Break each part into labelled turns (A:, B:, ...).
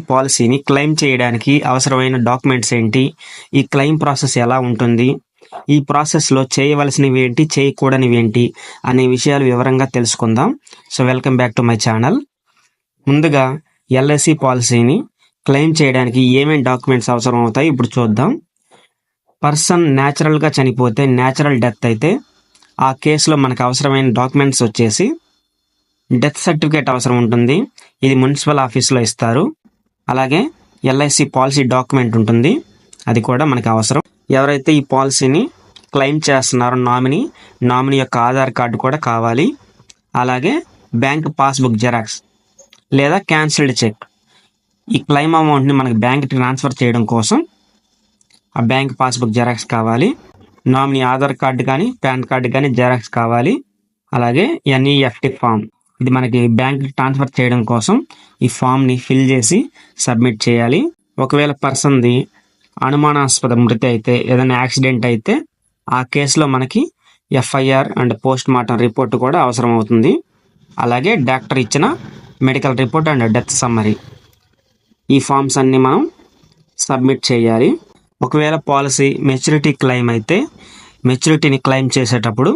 A: పాలసీని క్లెయిమ్ చేయడానికి అవసరమైన డాక్యుమెంట్స్ ఏంటి? ఈ క్లెయిమ్ ప్రాసెస్ ఎలా ఉంటుంది? ఈ ప్రాసెస్లో చేయవలసినవి ఏంటి చేయకూడనివి ఏంటి అనే విషయాలు వివరంగా తెలుసుకుందాం. So welcome back to my channel. ముందుగా ఎల్ఐసి పాలసీని క్లెయిమ్ చేయడానికి ఏమేమి డాక్యుమెంట్స్ అవసరం అవుతాయి ఇప్పుడు చూద్దాం. పర్సన్ న్యాచురల్గా చనిపోతే న్యాచురల్ డెత్ అయితే ఆ కేసులో మనకు అవసరమైన డాక్యుమెంట్స్ వచ్చేసి డెత్ సర్టిఫికేట్ అవసరం ఉంటుంది. ఇది మున్సిపల్ ఆఫీస్లో ఇస్తారు. అలాగే ఎల్ఐసి పాలసీ డాక్యుమెంట్ ఉంటుంది. అది కూడా మనకి అవసరం. ఎవరైతే ఈ పాలసీని క్లెయిమ్ చేస్తున్నారో నామినీ నామినీ యొక్క ఆధార్ కార్డు కూడా కావాలి. అలాగే బ్యాంక్ పాస్బుక్ జెరాక్స్ లేదా క్యాన్సిల్డ్ చెక్. ఈ క్లెయిమ్ అమౌంట్ని మనకి బ్యాంక్ ట్రాన్స్ఫర్ చేయడం కోసం ఆ బ్యాంక్ పాస్బుక్ జెరాక్స్ కావాలి. నామినీ ఆధార్ కార్డు కానీ పాన్ కార్డు కానీ జెరాక్స్ కావాలి. అలాగే ఎన్ఈఎఫ్టి ఫామ్ ఇది మనకి బ్యాంక్ ట్రాన్స్ఫర్ చేయడం కోసం ఈ ఫామ్ని ఫిల్ చేసి సబ్మిట్ చేయాలి. ఒకవేళ పర్సన్ది అనుమానాస్పద మృతి అయితే ఏదైనా యాక్సిడెంట్ అయితే ఆ కేసులో మనకి FIR and post mortem report కూడా అవసరం అవుతుంది అలాగే డాక్టర్ ఇచ్చిన medical report and death summary. ఈ ఫామ్స్ అన్నీ మనం సబ్మిట్ చేయాలి. ఒకవేళ పాలసీ మెచ్యూరిటీ క్లెయిమ్ అయితే మెచ్యూరిటీని క్లెయిమ్ చేసేటప్పుడు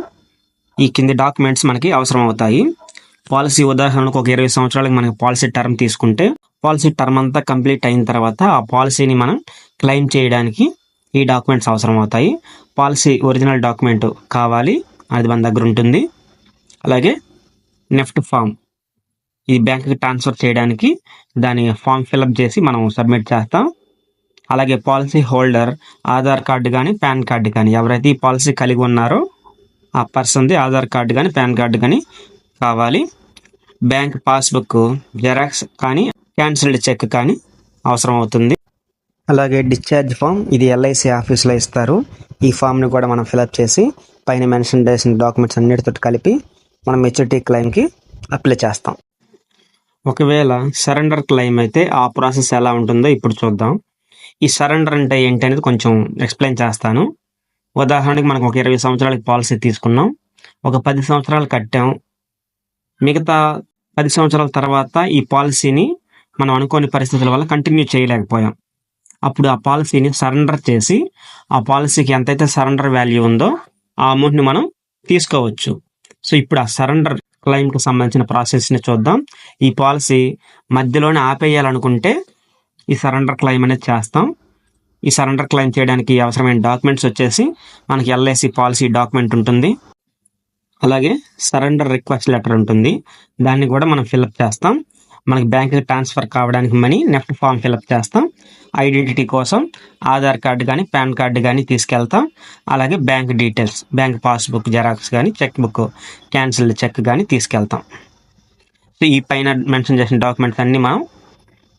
A: ఈ కింది డాక్యుమెంట్స్ మనకి అవసరం అవుతాయి పాలసీ ఉదాహరణకు ఒక ఇరవై సంవత్సరాలకు మనకి పాలసీ టర్మ్ తీసుకుంటే పాలసీ టర్మ్ అంతా కంప్లీట్ అయిన తర్వాత ఆ పాలసీని మనం క్లెయిమ్ చేయడానికి ఈ డాక్యుమెంట్స్ అవసరం అవుతాయి పాలసీ ఒరిజినల్ డాక్యుమెంట్ కావాలి అది మన దగ్గర ఉంటుంది. అలాగే నెఫ్ట్ ఫామ్ ఈ బ్యాంక్కి ట్రాన్స్ఫర్ చేయడానికి దాని ఫామ్ ఫిలప్ చేసి మనం సబ్మిట్ చేస్తాం. అలాగే పాలసీ హోల్డర్ ఆధార్ కార్డు కానీ పాన్ కార్డు కానీ ఎవరైతే ఈ పాలసీ కలిగి ఉన్నారో ఆ పర్సన్ది ఆధార్ కార్డు కానీ పాన్ కార్డు కానీ కావాలి. బ్యాంక్ పాస్బుక్ జెరాక్స్ కానీ క్యాన్సిల్డ్ చెక్ కానీ అవసరం అవుతుంది. అలాగే డిశ్చార్జ్ ఫామ్ ఇది ఎల్ఐసి ఆఫీస్లో ఇస్తారు. ఈ ఫామ్ని కూడా మనం ఫిలప్ చేసి పైన మెన్షన్ చేసిన డాక్యుమెంట్స్ అన్నిటితో కలిపి మనం మెచ్యూరిటీ క్లెయిమ్కి అప్లై చేస్తాం. ఒకవేళ సరెండర్ క్లెయిమ్ అయితే ఆ ప్రాసెస్ ఎలా ఉంటుందో ఇప్పుడు చూద్దాం. ఈ సరెండర్ అంటే ఏంటి అనేది కొంచెం ఎక్స్ప్లెయిన్ చేస్తాను. ఉదాహరణకి మనకు ఒక ఇరవై సంవత్సరాలకి పాలసీ తీసుకున్నాం. ఒక పది సంవత్సరాలు కట్టాం. మిగతా పది సంవత్సరాల తర్వాత ఈ పాలసీని మనం అనుకోని పరిస్థితుల వల్ల కంటిన్యూ చేయలేకపోయాం. అప్పుడు ఆ పాలసీని సరెండర్ చేసి ఆ పాలసీకి ఎంతైతే సరెండర్ వాల్యూ ఉందో ఆ అమౌంట్ని మనం తీసుకోవచ్చు. సో ఇప్పుడు ఆ సరెండర్ క్లైమ్కి సంబంధించిన ప్రాసెస్ని చూద్దాం. ఈ పాలసీ మధ్యలోనే ఆపేయాలనుకుంటే ఈ సరెండర్ క్లెయిమ్ అనేది చేస్తాం. ఈ సరెండర్ క్లైమ్ చేయడానికి అవసరమైన డాక్యుమెంట్స్ వచ్చేసి మనకి ఎల్ఐసి పాలసీ డాక్యుమెంట్ ఉంటుంది. అలాగే సరెండర్ రిక్వెస్ట్ లెటర్ ఉంటుంది. దాన్ని కూడా మనం ఫిలప్ చేస్తాం. మనకి బ్యాంక్ ట్రాన్స్ఫర్ కావడానికి money NEFT form fill up చేస్తాం. ఐడెంటిటీ కోసం ఆధార్ కార్డు కానీ పాన్ కార్డు కానీ తీసుకెళ్తాం. అలాగే bank details bank passbook xerox కానీ చెక్ బుక్ క్యాన్సిల్డ్ చెక్ కానీ తీసుకెళ్తాం. సో ఈ పైన మెన్షన్ చేసిన డాక్యుమెంట్స్ అన్ని మనం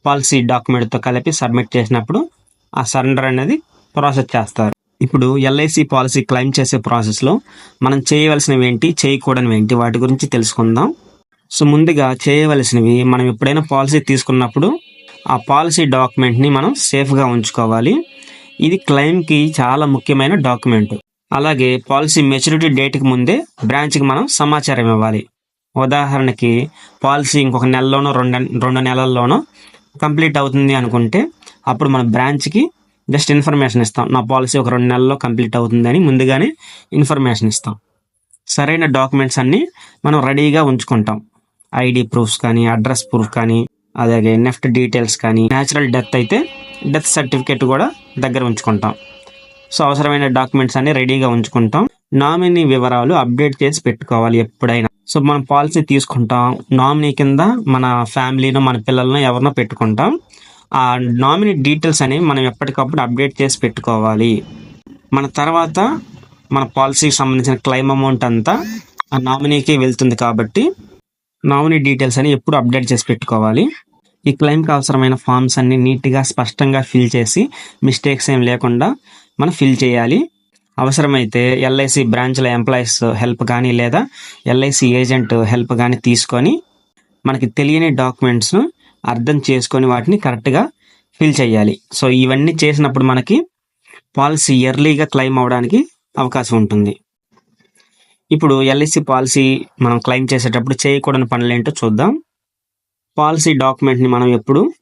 A: పాలసీ డాక్యుమెంట్తో కలిపి సబ్మిట్ చేసినప్పుడు ఆ సరెండర్ అనేది ప్రాసెస్ చేస్తారు. ఇప్పుడు ఎల్ఐసి పాలసీ క్లెయిమ్ చేసే ప్రాసెస్లో మనం చేయవలసినవి ఏంటి చేయకూడనివి ఏంటి వాటి గురించి తెలుసుకుందాం. సో ముందుగా చేయవలసినవి మనం ఎప్పుడైనా పాలసీ తీసుకున్నప్పుడు ఆ పాలసీ డాక్యుమెంట్ని మనం సేఫ్గా ఉంచుకోవాలి. ఇది క్లెయిమ్కి చాలా ముఖ్యమైన డాక్యుమెంట్ అలాగే పాలసీ మెచ్యూరిటీ డేట్కి ముందే బ్రాంచ్కి మనం సమాచారం ఇవ్వాలి. ఉదాహరణకి పాలసీ ఇంకొక నెలలోనో రెండు రెండు నెలల్లోనో కంప్లీట్ అవుతుంది అనుకుంటే అప్పుడు మన బ్రాంచ్కి జస్ట్ ఇన్ఫర్మేషన్ ఇస్తాం. నా పాలసీ ఒక రెండు నెలల్లో కంప్లీట్ అవుతుందని ముందుగానే ఇన్ఫర్మేషన్ ఇస్తాం. సరైన డాక్యుమెంట్స్ అన్నీ మనం రెడీగా ఉంచుకుంటాం. ఐడి ప్రూఫ్స్ కానీ అడ్రస్ ప్రూఫ్ కానీ అలాగే నెఫ్ట్ డీటెయిల్స్ కానీ న్యాచురల్ డెత్ అయితే డెత్ సర్టిఫికేట్ కూడా దగ్గర ఉంచుకుంటాం. సో అవసరమైన డాక్యుమెంట్స్ అన్ని రెడీగా ఉంచుకుంటాం. నామినీ వివరాలు అప్డేట్ చేసి పెట్టుకోవాలి ఎప్పుడైనా. సో మనం పాలసీ తీసుకుంటాం. నామినీ కింద మన ఫ్యామిలీనో మన పిల్లలను ఎవరినో పెట్టుకుంటాం. ఆ నామినీ డీటెయిల్స్ అనేవి మనం ఎప్పటికప్పుడు అప్డేట్ చేసి పెట్టుకోవాలి. మన తర్వాత మన పాలసీకి సంబంధించిన క్లెయిమ్ అమౌంట్ అంతా ఆ నామినీకి వెళ్తుంది కాబట్టి నామినీ డీటెయిల్స్ అని ఎప్పుడు అప్డేట్ చేసి పెట్టుకోవాలి. ఈ క్లెయిమ్కి అవసరమైన ఫామ్స్ అన్ని నీట్గా స్పష్టంగా ఫిల్ చేసి మిస్టేక్స్ ఏం లేకుండా మనం ఫిల్ చేయాలి. అవసరమైతే ఎల్ఐసి బ్రాంచ్ల ఎంప్లాయీస్ హెల్ప్ కానీ లేదా ఎల్ఐసి ఏజెంట్ హెల్ప్ కానీ తీసుకొని మనకి తెలియని డాక్యుమెంట్స్ను అర్థం చేసుకొని వాటిని కరెక్ట్గా ఫిల్ చేయాలి. సో ఇవన్నీ చేసినప్పుడు మనకి పాలసీ ఇయర్లీగా క్లెయిమ్ అవడానికి అవకాశం ఉంటుంది. ఇప్పుడు ఎల్ఐసి పాలసీ మనం క్లెయిమ్ చేసేటప్పుడు చేయకూడని పనులు ఏంటో చూద్దాం. పాలసీ డాక్యుమెంట్ని మనం ఎప్పుడు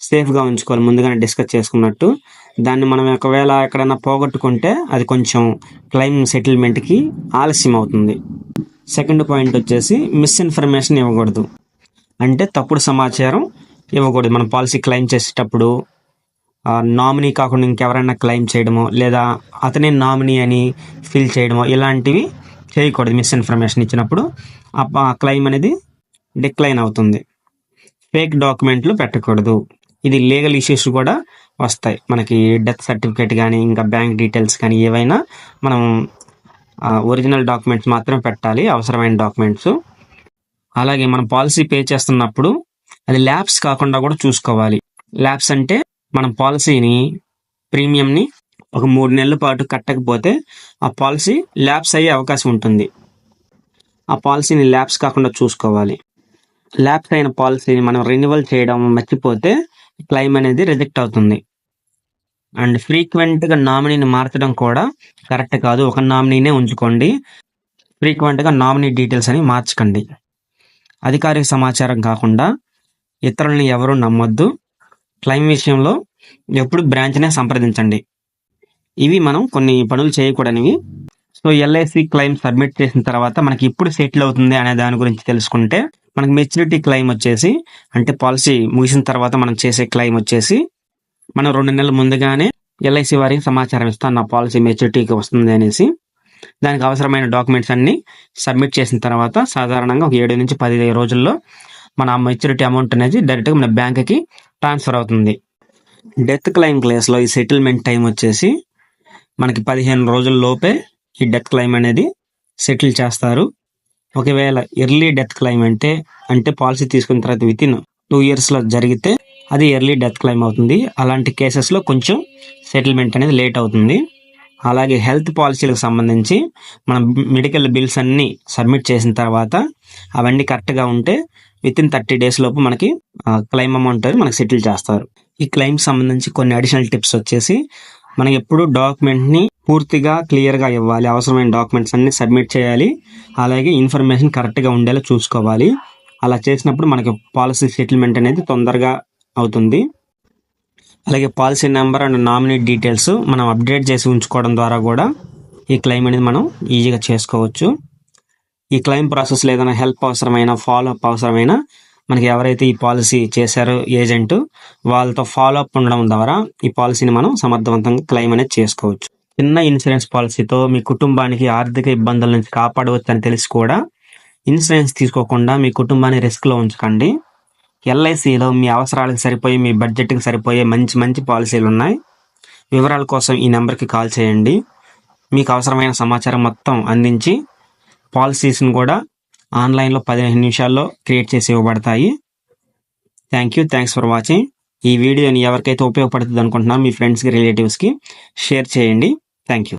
A: సేఫ్గా ఉంచుకోవాలి. ముందుగానే డిస్కస్ చేసుకున్నట్టు. దాన్ని మనం ఒకవేళ ఎక్కడైనా పోగొట్టుకుంటే అది కొంచెం క్లెయిమ్ సెటిల్మెంట్కి ఆలస్యం అవుతుంది. సెకండ్ పాయింట్ వచ్చేసి మిస్ఇన్ఫర్మేషన్ ఇవ్వకూడదు. అంటే తప్పుడు సమాచారం ఇవ్వకూడదు. మనం పాలసీ క్లెయిమ్ చేసేటప్పుడు నామినీ కాకుండా ఇంకెవరైనా క్లెయిమ్ చేయడమో లేదా అతనే నామినీ అని ఫిల్ చేయడమో ఇలాంటివి చేయకూడదు. మిస్ఇన్ఫర్మేషన్ ఇచ్చినప్పుడు ఆ క్లెయిమ్ అనేది డిక్లైన్ అవుతుంది. ఫేక్ డాక్యుమెంట్లు పెట్టకూడదు. ఇది లీగల్ ఇష్యూస్ కూడా వస్తాయి. మనకి డెత్ సర్టిఫికేట్ కానీ ఇంకా బ్యాంక్ డీటెయిల్స్ కానీ ఏవైనా మనం ఒరిజినల్ డాక్యుమెంట్స్ మాత్రం పెట్టాలి. అవసరమైన డాక్యుమెంట్స్ అలాగే మనం పాలసీ పే చేస్తున్నప్పుడు అది ల్యాబ్స్ కాకుండా కూడా చూసుకోవాలి. ల్యాబ్స్ అంటే మనం పాలసీని ప్రీమియంని ఒక మూడు నెలల పాటు కట్టకపోతే ఆ పాలసీ ల్యాబ్స్ అయ్యే అవకాశం ఉంటుంది. ఆ పాలసీని ల్యాబ్స్ కాకుండా చూసుకోవాలి. ల్యాబ్స్ అయిన పాలసీని మనం రెన్యువల్ చేయడం మర్చిపోతే క్లెయిమ్ అనేది రిజెక్ట్ అవుతుంది. అండ్ ఫ్రీక్వెంట్గా నామినీని మార్చడం కూడా కరెక్ట్ కాదు. ఒక నామినీనే ఉంచుకోండి. ఫ్రీక్వెంట్గా నామినీ డీటెయిల్స్ అని మార్చకండి. అధికారిక సమాచారం కాకుండా ఇతరులను ఎవరు నమ్మొద్దు. క్లైమ్ విషయంలో ఎప్పుడు బ్రాంచ్నే సంప్రదించండి. ఇవి మనం కొన్ని పనులు చేయకూడనివి. సో ఎల్ఐసి క్లెయిమ్ సబ్మిట్ చేసిన తర్వాత మనకి ఇప్పుడు సెటిల్ అవుతుంది అనే దాని గురించి తెలుసుకుంటే మనకి మెచ్యూరిటీ క్లెయిమ్ వచ్చేసి అంటే పాలసీ ముగిసిన తర్వాత మనం చేసే క్లెయిమ్ వచ్చేసి మనం రెండు నెలల ముందుగానే ఎల్ఐసి వారికి సమాచారం ఇస్తాం నా పాలసీ మెచ్యూరిటీకి వస్తుంది అనేసి. దానికి అవసరమైన డాక్యుమెంట్స్ అన్ని సబ్మిట్ చేసిన తర్వాత సాధారణంగా ఒక ఏడు నుంచి పది రోజుల్లో మన మెచ్యూరిటీ అమౌంట్ అనేది డైరెక్ట్గా మన బ్యాంక్కి ట్రాన్స్ఫర్ అవుతుంది. డెత్ క్లెయిమ్ కేసులో ఈ సెటిల్మెంట్ టైం వచ్చేసి మనకి పదిహేను రోజుల లోపే ఈ డెత్ క్లెయిమ్ అనేది సెటిల్ చేస్తారు. ఒకవేళ ఎర్లీ డెత్ క్లెయిమ్ అంటే అంటే పాలసీ తీసుకున్న తర్వాత విత్ ఇన్ టూ ఇయర్స్లో జరిగితే అది ఎర్లీ డెత్ క్లెయిమ్ అవుతుంది. అలాంటి కేసెస్లో కొంచెం సెటిల్మెంట్ అనేది లేట్ అవుతుంది. అలాగే హెల్త్ పాలసీలకు సంబంధించి మనం మెడికల్ బిల్స్ అన్నీ సబ్మిట్ చేసిన తర్వాత అవన్నీ కరెక్ట్గా ఉంటే విత్ ఇన్ థర్టీ డేస్ లోపు మనకి క్లెయిమ్ అమౌంట్ మనకి సెటిల్ చేస్తారు. ఈ క్లెయిమ్ సంబంధించి కొన్ని అడిషనల్ టిప్స్ వచ్చేసి మనం ఎప్పుడు డాక్యుమెంట్ని పూర్తిగా క్లియర్గా ఇవ్వాలి. అవసరమైన డాక్యుమెంట్స్ అన్ని సబ్మిట్ చేయాలి. అలాగే ఇన్ఫర్మేషన్ కరెక్ట్గా ఉండేలా చూసుకోవాలి. అలా చేసినప్పుడు మనకి పాలసీ సెటిల్మెంట్ అనేది తొందరగా అవుతుంది. అలాగే policy number and nominee details మనం అప్డేట్ చేసి ఉంచుకోవడం ద్వారా కూడా ఈ క్లెయిమ్ అనేది మనం ఈజీగా చేసుకోవచ్చు. ఈ క్లెయిమ్ ప్రాసెస్లో ఏదైనా హెల్ప్ అవసరమైన ఫాలో అప్ అవసరమైన మనకి ఎవరైతే ఈ పాలసీ చేశారో ఏజెంట్ వాళ్ళతో ఫాలో అప్ ఉండడం ద్వారా ఈ పాలసీని మనం సమర్థవంతంగా క్లెయిమ్ అనేది చేసుకోవచ్చు. చిన్న ఇన్సూరెన్స్ పాలసీతో మీ కుటుంబానికి ఆర్థిక ఇబ్బందుల నుంచి కాపాడవచ్చు అని తెలిసి కూడా ఇన్సూరెన్స్ తీసుకోకుండా మీ కుటుంబాన్ని రిస్క్లో ఉంచకండి. ఎల్ఐసిలో మీ అవసరాలకు సరిపోయే మీ బడ్జెట్కి సరిపోయే మంచి మంచి పాలసీలు ఉన్నాయి. వివరాల కోసం ఈ నెంబర్కి కాల్ చేయండి. మీకు అవసరమైన సమాచారం మొత్తం అందించి పాలసీస్ని కూడా ఆన్లైన్లో పదిహేను నిమిషాల్లో క్రియేట్ చేసి ఇవ్వబడతాయి. Thank you thanks for watching ఈ వీడియోని ఎవరికైతే ఉపయోగపడుతుంది అనుకుంటున్నారో మీ ఫ్రెండ్స్కి రిలేటివ్స్కి షేర్ చేయండి. Thank you